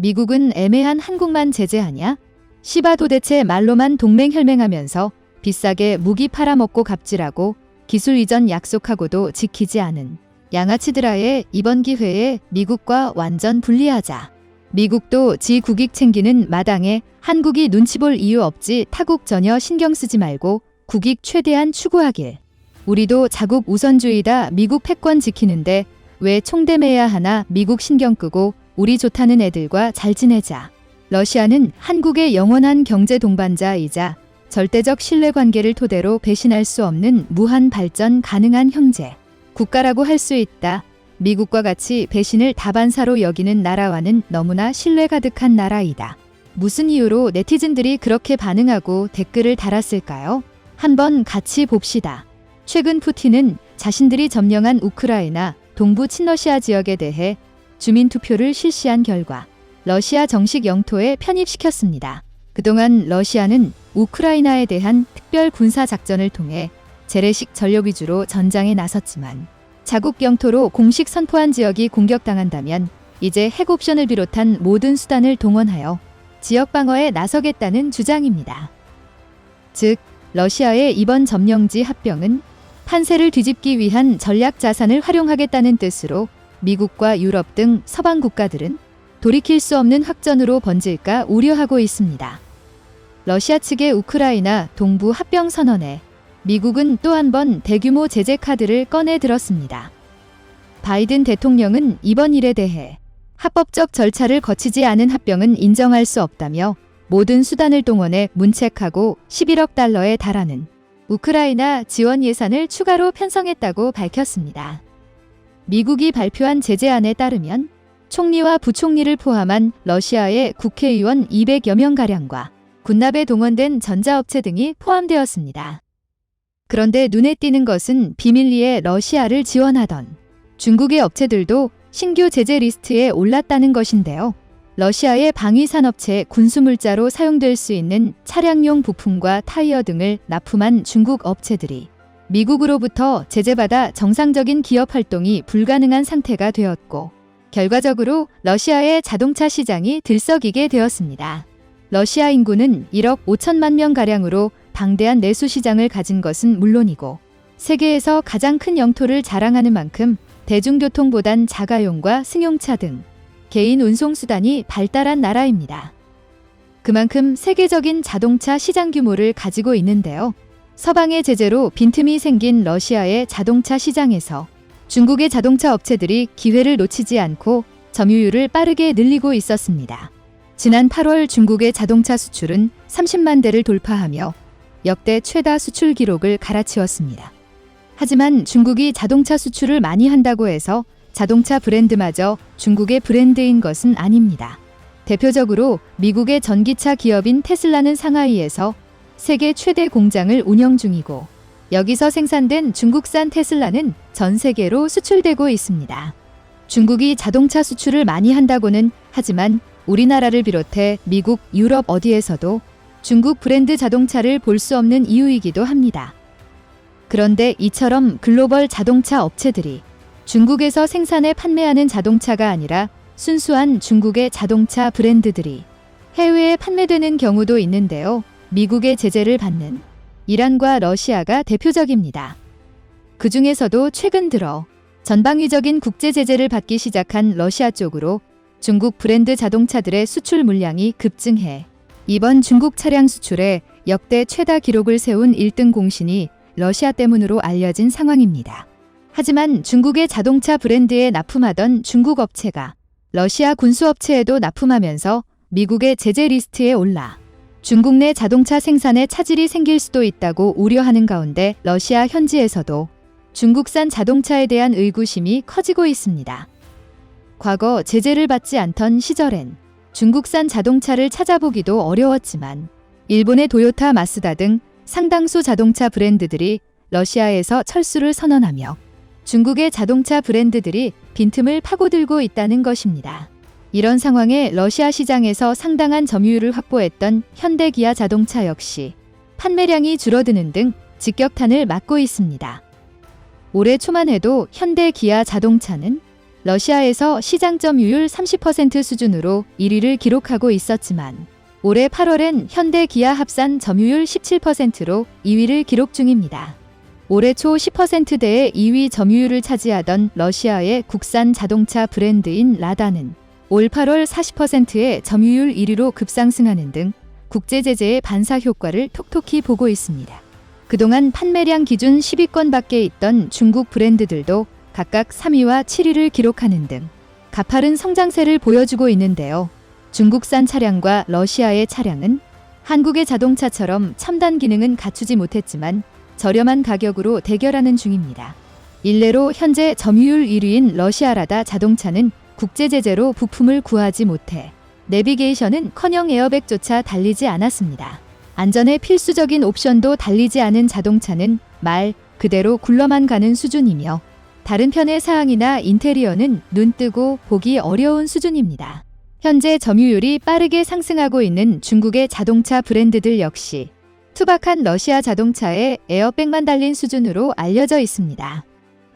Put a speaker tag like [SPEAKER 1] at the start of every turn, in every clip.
[SPEAKER 1] 미국은 애매한 한국만 제재하냐? 시바 도대체 말로만 동맹 혈맹하면서 비싸게 무기 팔아먹고 갑질하고 기술 이전 약속하고도 지키지 않은 양아치드라의 이번 기회에 미국과 완전 분리하자. 미국도 지 국익 챙기는 마당에 한국이 눈치 볼 이유 없지 타국 전혀 신경 쓰지 말고 국익 최대한 추구하길. 우리도 자국 우선주의다 미국 패권 지키는데 왜 총대매야 하나 미국 신경 끄고 우리 좋다는 애들과 잘 지내자. 러시아는 한국의 영원한 경제 동반자이자 절대적 신뢰 관계를 토대로 배신할 수 없는 무한 발전 가능한 형제. 국가라고 할 수 있다. 미국과 같이 배신을 다반사로 여기는 나라와는 너무나 신뢰 가득한 나라이다. 무슨 이유로 네티즌들이 그렇게 반응하고 댓글을 달았을까요? 한번 같이 봅시다. 최근 푸틴은 자신들이 점령한 우크라이나 동부 친러시아 지역에 대해 주민 투표를 실시한 결과 러시아 정식 영토에 편입시켰습니다. 그동안 러시아는 우크라이나에 대한 특별 군사 작전을 통해 재래식 전력 위주로 전장에 나섰지만 자국 영토로 공식 선포한 지역이 공격당한다면 이제 핵 옵션을 비롯한 모든 수단을 동원하여 지역 방어에 나서겠다는 주장입니다. 즉, 러시아의 이번 점령지 합병은 판세를 뒤집기 위한 전략 자산을 활용하겠다는 뜻으로 미국과 유럽 등 서방 국가들은 돌이킬 수 없는 확전으로 번질까 우려하고 있습니다. 러시아 측의 우크라이나 동부 합병 선언에 미국은 또 한 번 대규모 제재 카드를 꺼내 들었습니다. 바이든 대통령은 이번 일에 대해 합법적 절차를 거치지 않은 합병은 인정할 수 없다며 모든 수단을 동원해 문책하고 11억 달러에 달하는 우크라이나 지원 예산을 추가로 편성했다고 밝혔습니다. 미국이 발표한 제재안에 따르면 총리와 부총리를 포함한 러시아의 국회의원 200여 명가량과 군납에 동원된 전자업체 등이 포함되었습니다. 그런데 눈에 띄는 것은 비밀리에 러시아를 지원하던 중국의 업체들도 신규 제재 리스트에 올랐다는 것인데요. 러시아의 방위산업체 군수물자로 사용될 수 있는 차량용 부품과 타이어 등을 납품한 중국 업체들이 미국으로부터 제재받아 정상적인 기업 활동이 불가능한 상태가 되었고, 결과적으로 러시아의 자동차 시장이 들썩이게 되었습니다. 러시아 인구는 1억 5천만 명가량으로 방대한 내수 시장을 가진 것은 물론이고, 세계에서 가장 큰 영토를 자랑하는 만큼 대중교통보단 자가용과 승용차 등 개인 운송수단이 발달한 나라입니다. 그만큼 세계적인 자동차 시장 규모를 가지고 있는데요. 서방의 제재로 빈틈이 생긴 러시아의 자동차 시장에서 중국의 자동차 업체들이 기회를 놓치지 않고 점유율을 빠르게 늘리고 있었습니다. 지난 8월 중국의 자동차 수출은 30만 대를 돌파하며 역대 최다 수출 기록을 갈아치웠습니다. 하지만 중국이 자동차 수출을 많이 한다고 해서 자동차 브랜드마저 중국의 브랜드인 것은 아닙니다. 대표적으로 미국의 전기차 기업인 테슬라는 상하이에서 세계 최대 공장을 운영 중이고 여기서 생산된 중국산 테슬라는 전 세계로 수출되고 있습니다. 중국이 자동차 수출을 많이 한다고는 하지만 우리나라를 비롯해 미국, 유럽 어디에서도 중국 브랜드 자동차를 볼 수 없는 이유이기도 합니다. 그런데 이처럼 글로벌 자동차 업체들이 중국에서 생산해 판매하는 자동차가 아니라 순수한 중국의 자동차 브랜드들이 해외에 판매되는 경우도 있는데요. 미국의 제재를 받는 이란과 러시아가 대표적입니다. 그 중에서도 최근 들어 전방위적인 국제 제재를 받기 시작한 러시아 쪽으로 중국 브랜드 자동차들의 수출 물량이 급증해 이번 중국 차량 수출에 역대 최다 기록을 세운 1등 공신이 러시아 때문으로 알려진 상황입니다. 하지만 중국의 자동차 브랜드에 납품하던 중국 업체가 러시아 군수 업체에도 납품하면서 미국의 제재 리스트에 올라 중국 내 자동차 생산에 차질이 생길 수도 있다고 우려하는 가운데 러시아 현지에서도 중국산 자동차에 대한 의구심이 커지고 있습니다. 과거 제재를 받지 않던 시절엔 중국산 자동차를 찾아보기도 어려웠지만 일본의 도요타 마스다 등 상당수 자동차 브랜드들이 러시아에서 철수를 선언하며 중국의 자동차 브랜드들이 빈틈을 파고들고 있다는 것입니다. 이런 상황에 러시아 시장에서 상당한 점유율을 확보했던 현대 기아 자동차 역시 판매량이 줄어드는 등 직격탄을 맞고 있습니다. 올해 초만 해도 현대 기아 자동차는 러시아에서 시장 점유율 30% 수준으로 1위를 기록하고 있었지만 올해 8월엔 현대 기아 합산 점유율 17%로 2위를 기록 중입니다. 올해 초 10%대의 2위 점유율을 차지하던 러시아의 국산 자동차 브랜드인 라다는 올 8월 40%의 점유율 1위로 급상승하는 등 국제 제재의 반사 효과를 톡톡히 보고 있습니다. 그동안 판매량 기준 10위권 밖에 있던 중국 브랜드들도 각각 3위와 7위를 기록하는 등 가파른 성장세를 보여주고 있는데요. 중국산 차량과 러시아의 차량은 한국의 자동차처럼 첨단 기능은 갖추지 못했지만 저렴한 가격으로 대결하는 중입니다. 일례로 현재 점유율 1위인 러시아라다 자동차는 국제 제재로 부품을 구하지 못해 내비게이션은 커녕 에어백조차 달리지 않았습니다. 안전에 필수적인 옵션도 달리지 않은 자동차는 말 그대로 굴러만 가는 수준이며 다른 편의 사항이나 인테리어는 눈 뜨고 보기 어려운 수준입니다. 현재 점유율이 빠르게 상승하고 있는 중국의 자동차 브랜드들 역시 투박한 러시아 자동차에 에어백만 달린 수준으로 알려져 있습니다.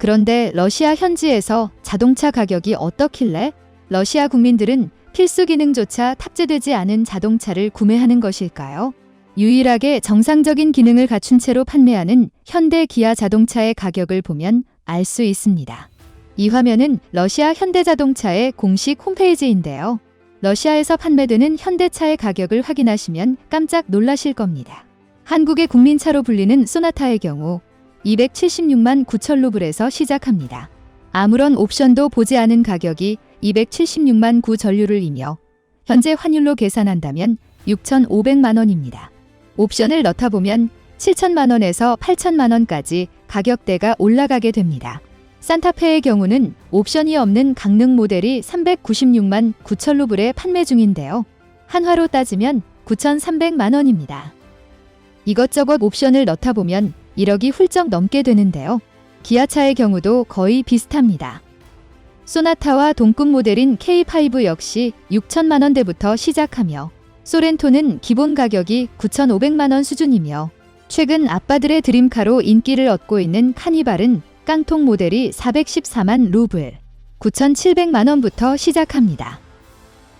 [SPEAKER 1] 그런데 러시아 현지에서 자동차 가격이 어떻길래 러시아 국민들은 필수 기능조차 탑재되지 않은 자동차를 구매하는 것일까요? 유일하게 정상적인 기능을 갖춘 채로 판매하는 현대 기아 자동차의 가격을 보면 알 수 있습니다. 이 화면은 러시아 현대자동차의 공식 홈페이지인데요. 러시아에서 판매되는 현대차의 가격을 확인하시면 깜짝 놀라실 겁니다. 한국의 국민차로 불리는 소나타의 경우 276만 9천 루블에서 시작합니다. 아무런 옵션도 보지 않은 가격이 276만 9 전류를이며 현재 환율로 계산한다면 6,500만 원입니다. 옵션을 넣다 보면 7천만 원에서 8천만 원까지 가격대가 올라가게 됩니다. 산타페의 경우는 옵션이 없는 강능 모델이 396만 9천 루블에 판매 중인데요. 한화로 따지면 9,300만 원입니다. 이것저것 옵션을 넣다 보면 1억이 훌쩍 넘게 되는데요. 기아차의 경우도 거의 비슷합니다. 소나타와 동급 모델인 K5 역시 6천만 원대부터 시작하며 소렌토는 기본 가격이 9,500만 원 수준이며 최근 아빠들의 드림카로 인기를 얻고 있는 카니발은 깡통 모델이 414만 루블, 9,700만 원부터 시작합니다.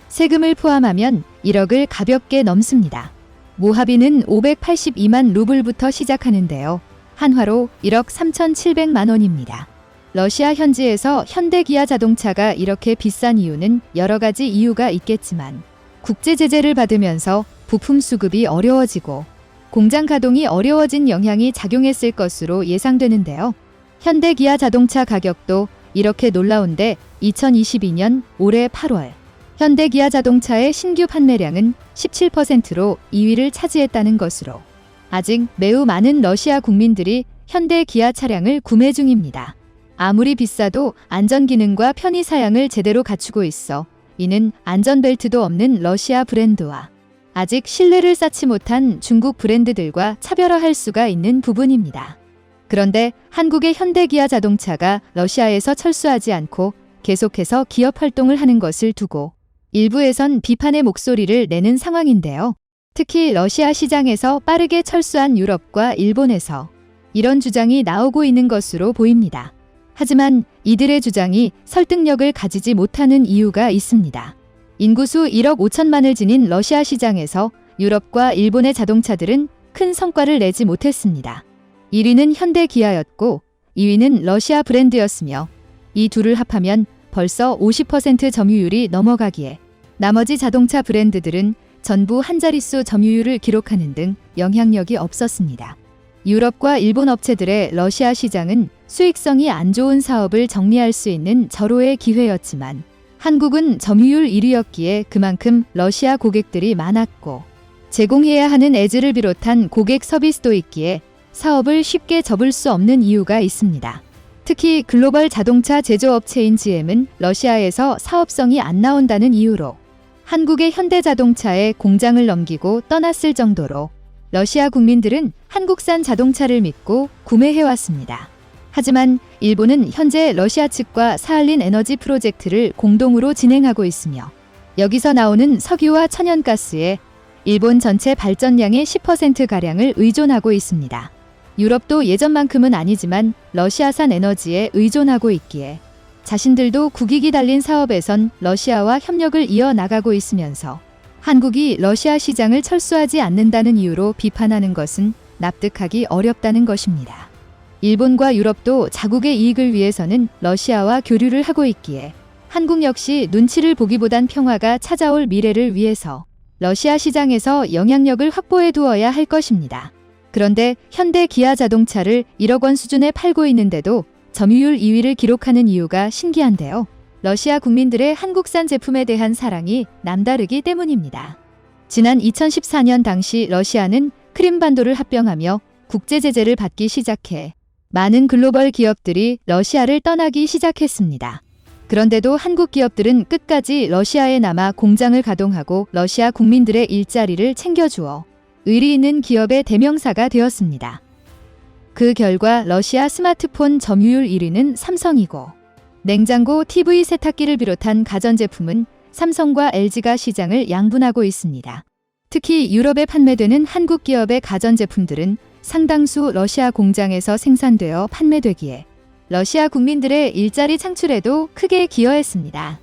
[SPEAKER 1] 세금을 포함하면 1억을 가볍게 넘습니다. 모하비는 582만 루블부터 시작하는데요. 한화로 1억 3,700만 원입니다. 러시아 현지에서 현대 기아 자동차가 이렇게 비싼 이유는 여러 가지 이유가 있겠지만 국제 제재를 받으면서 부품 수급이 어려워지고 공장 가동이 어려워진 영향이 작용했을 것으로 예상되는데요. 현대 기아 자동차 가격도 이렇게 놀라운데 2022년 올해 8월 현대 기아 자동차의 신규 판매량은 17%로 2위를 차지했다는 것으로 아직 매우 많은 러시아 국민들이 현대 기아 차량을 구매 중입니다. 아무리 비싸도 안전 기능과 편의 사양을 제대로 갖추고 있어 이는 안전벨트도 없는 러시아 브랜드와 아직 신뢰를 쌓지 못한 중국 브랜드들과 차별화할 수가 있는 부분입니다. 그런데 한국의 현대기아 자동차가 러시아에서 철수하지 않고 계속해서 기업 활동을 하는 것을 두고 일부에선 비판의 목소리를 내는 상황인데요. 특히 러시아 시장에서 빠르게 철수한 유럽과 일본에서 이런 주장이 나오고 있는 것으로 보입니다. 하지만 이들의 주장이 설득력을 가지지 못하는 이유가 있습니다. 인구수 1억 5천만을 지닌 러시아 시장에서 유럽과 일본의 자동차들은 큰 성과를 내지 못했습니다. 1위는 현대 기아였고 2위는 러시아 브랜드였으며 이 둘을 합하면 벌써 50% 점유율이 넘어가기에 나머지 자동차 브랜드들은 전부 한 자릿수 점유율을 기록하는 등 영향력이 없었습니다. 유럽과 일본 업체들의 러시아 시장은 수익성이 안 좋은 사업을 정리할 수 있는 절호의 기회였지만 한국은 점유율 1위였기에 그만큼 러시아 고객들이 많았고 제공해야 하는 애즈를 비롯한 고객 서비스도 있기에 사업을 쉽게 접을 수 없는 이유가 있습니다. 특히 글로벌 자동차 제조업체인 GM은 러시아에서 사업성이 안 나온다는 이유로 한국의 현대자동차에 공장을 넘기고 떠났을 정도로 러시아 국민들은 한국산 자동차를 믿고 구매해왔습니다. 하지만 일본은 현재 러시아 측과 사할린 에너지 프로젝트를 공동으로 진행하고 있으며 여기서 나오는 석유와 천연가스에 일본 전체 발전량의 10%가량을 의존하고 있습니다. 유럽도 예전만큼은 아니지만 러시아산 에너지에 의존하고 있기에 자신들도 국익이 달린 사업에선 러시아와 협력을 이어나가고 있으면서 한국이 러시아 시장을 철수하지 않는다는 이유로 비판하는 것은 납득하기 어렵다는 것입니다. 일본과 유럽도 자국의 이익을 위해서는 러시아와 교류를 하고 있기에 한국 역시 눈치를 보기보단 평화가 찾아올 미래를 위해서 러시아 시장에서 영향력을 확보해 두어야 할 것입니다. 그런데 현대 기아 자동차를 1억 원 수준에 팔고 있는데도 점유율 2위를 기록하는 이유가 신기한데요. 러시아 국민들의 한국산 제품에 대한 사랑이 남다르기 때문입니다. 지난 2014년 당시 러시아는 크림반도를 합병하며 국제 제재를 받기 시작해 많은 글로벌 기업들이 러시아를 떠나기 시작했습니다. 그런데도 한국 기업들은 끝까지 러시아에 남아 공장을 가동하고 러시아 국민들의 일자리를 챙겨주어 의리 있는 기업의 대명사가 되었습니다. 그 결과 러시아 스마트폰 점유율 1위는 삼성이고 냉장고, TV 세탁기를 비롯한 가전제품은 삼성과 LG가 시장을 양분하고 있습니다. 특히 유럽에 판매되는 한국 기업의 가전제품들은 상당수 러시아 공장에서 생산되어 판매되기에 러시아 국민들의 일자리 창출에도 크게 기여했습니다.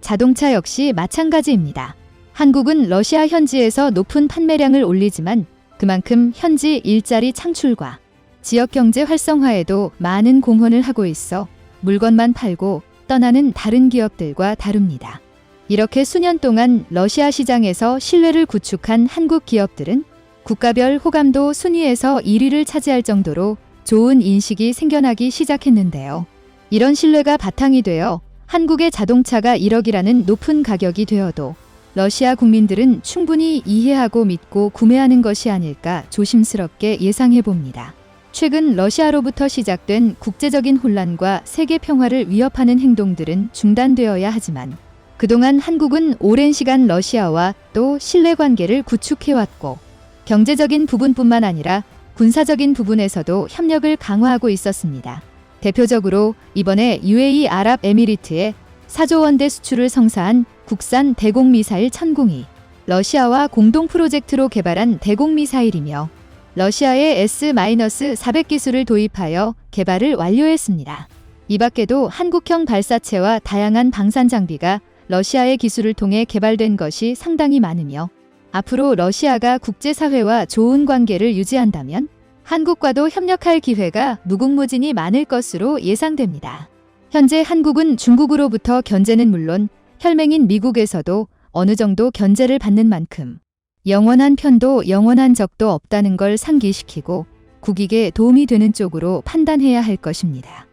[SPEAKER 1] 자동차 역시 마찬가지입니다. 한국은 러시아 현지에서 높은 판매량을 올리지만 그만큼 현지 일자리 창출과 지역 경제 활성화에도 많은 공헌을 하고 있어 물건만 팔고 떠나는 다른 기업들과 다릅니다. 이렇게 수년 동안 러시아 시장에서 신뢰를 구축한 한국 기업들은 국가별 호감도 순위에서 1위를 차지할 정도로 좋은 인식이 생겨나기 시작했는데요. 이런 신뢰가 바탕이 되어 한국의 자동차가 1억이라는 높은 가격이 되어도 러시아 국민들은 충분히 이해하고 믿고 구매하는 것이 아닐까 조심스럽게 예상해 봅니다. 최근 러시아로부터 시작된 국제적인 혼란과 세계 평화를 위협하는 행동들은 중단되어야 하지만 그동안 한국은 오랜 시간 러시아와 또 신뢰 관계를 구축해왔고 경제적인 부분뿐만 아니라 군사적인 부분에서도 협력을 강화하고 있었습니다. 대표적으로 이번에 UAE 아랍에미리트에 4조 원대 수출을 성사한 국산 대공미사일 천궁이 러시아와 공동 프로젝트로 개발한 대공미사일이며 러시아의 S-400 기술을 도입하여 개발을 완료했습니다. 이 밖에도 한국형 발사체와 다양한 방산 장비가 러시아의 기술을 통해 개발된 것이 상당히 많으며 앞으로 러시아가 국제사회와 좋은 관계를 유지한다면 한국과도 협력할 기회가 무궁무진이 많을 것으로 예상됩니다. 현재 한국은 중국으로부터 견제는 물론 혈맹인 미국에서도 어느 정도 견제를 받는 만큼 영원한 편도 영원한 적도 없다는 걸 상기시키고 국익에 도움이 되는 쪽으로 판단해야 할 것입니다.